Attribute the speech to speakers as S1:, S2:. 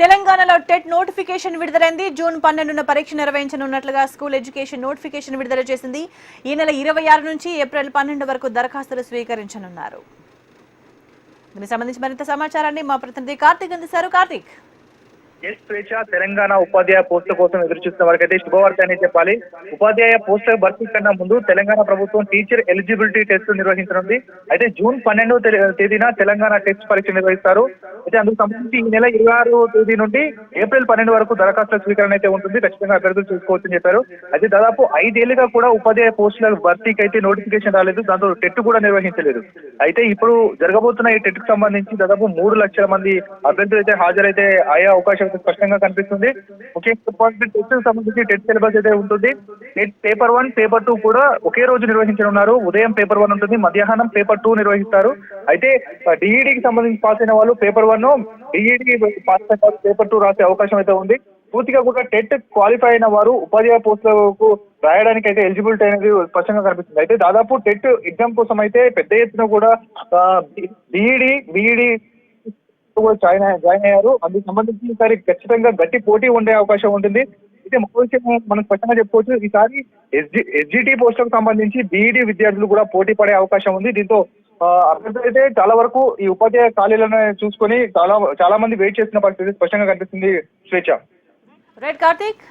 S1: తెలంగాణలో TET notification విడుదలైంది. June పన్నెండున పరీక్ష నిర్వహించనున్నట్లుగా స్కూల్ ఎడ్యుకేషన్ నోటిఫికేషన్ విడుదల చేసింది. ఈ నెల ఇరవై ఆరు నుంచి ఏప్రిల్ పన్నెండు వరకు దరఖాస్తులు స్వీకరించనున్నారు. దీనికి సంబంధించి మరింత సమాచారాన్ని మా ప్రతినిధి కార్తీక్ అందిస్తారు. కార్తీక్.
S2: ఎస్ స్వేచ్ఛ తెలంగాణ ఉపాధ్యాయ పోస్టుల కోసం ఎదురు చూస్తున్న వారికైతే శుభవార్త అనే చెప్పాలి. ఉపాధ్యాయ పోస్టుల భర్తీ కన్నా ముందు తెలంగాణ ప్రభుత్వం టీచర్ ఎలిజిబిలిటీ టెస్ట్ నిర్వహించనుంది. అయితే జూన్ పన్నెండవ తేదీన తెలంగాణ టెస్ట్ పరీక్ష నిర్వహిస్తారు. అయితే అందుకు సంబంధించి ఈ నెల ఇరవై ఆరో తేదీ నుండి ఏప్రిల్ పన్నెండు వరకు దరఖాస్తుల స్వీకరణ అయితే ఉంటుంది. ఖచ్చితంగా అభ్యర్థులు చూసుకోవచ్చని చెప్పారు. అయితే దాదాపు ఐదేళ్ళుగా కూడా ఉపాధ్యాయ పోస్టుల భర్తీకి అయితే నోటిఫికేషన్ రాలేదు. దాంతో టెట్ కూడా నిర్వహించలేదు. అయితే ఇప్పుడు జరగబోతున్న ఈ టెట్కు సంబంధించి దాదాపు మూడు లక్షల మంది అభ్యర్థులు అయితే హాజరైతే ఆయా అవకాశం అయితే స్పష్టంగా కనిపిస్తుంది. ముఖ్యంగా టెస్ట్ సంబంధించి టెట్ సిలబస్ అయితే ఉంటుంది. TET paper one paper two కూడా ఒకే రోజు నిర్వహించనున్నారు. ఉదయం పేపర్ వన్ ఉంటుంది మధ్యాహ్నం పేపర్ టూ నిర్వహిస్తారు. అయితే డిఈడికి సంబంధించి పాస్ అయిన వాళ్ళు పేపర్ వన్ డిఈడి పాస్ అయిన వాళ్ళు పేపర్ టూ రాసే అవకాశం అయితే ఉంది. పూర్తిగా కూడా టెట్ క్వాలిఫై అయిన వారు ఉపాధ్యాయ పోస్టులకు రాయడానికి అయితే ఎలిజిబిలిటీ అనేది స్పష్టంగా కనిపిస్తుంది. అయితే దాదాపు టెట్ ఎగ్జామ్ కోసం అయితే పెద్ద ఎత్తున కూడా డిఈడి బిఈడి కూడా జాయిన్ జాయిన్ అయ్యారు. అందుకు సంబంధించి ఈసారి ఖచ్చితంగా గట్టి పోటీ ఉండే అవకాశం ఉంటుంది. అయితే మరో విషయం మనం స్పష్టంగా చెప్పుకోవచ్చు. ఈసారి ఎస్జి ఎస్జిటి పోస్టులకు సంబంధించి బీఈడి విద్యార్థులు కూడా పోటీ పడే అవకాశం ఉంది. దీంతో అభ్యర్థులు అయితే చాలా వరకు ఈ ఉపాధ్యాయ ఖాళీలను చూసుకొని చాలా చాలా మంది వెయిట్ చేస్తున్న పరిస్థితి స్పష్టంగా కనిపిస్తుంది. స్వేచ్ఛ.
S1: రైట్ కార్తీక్?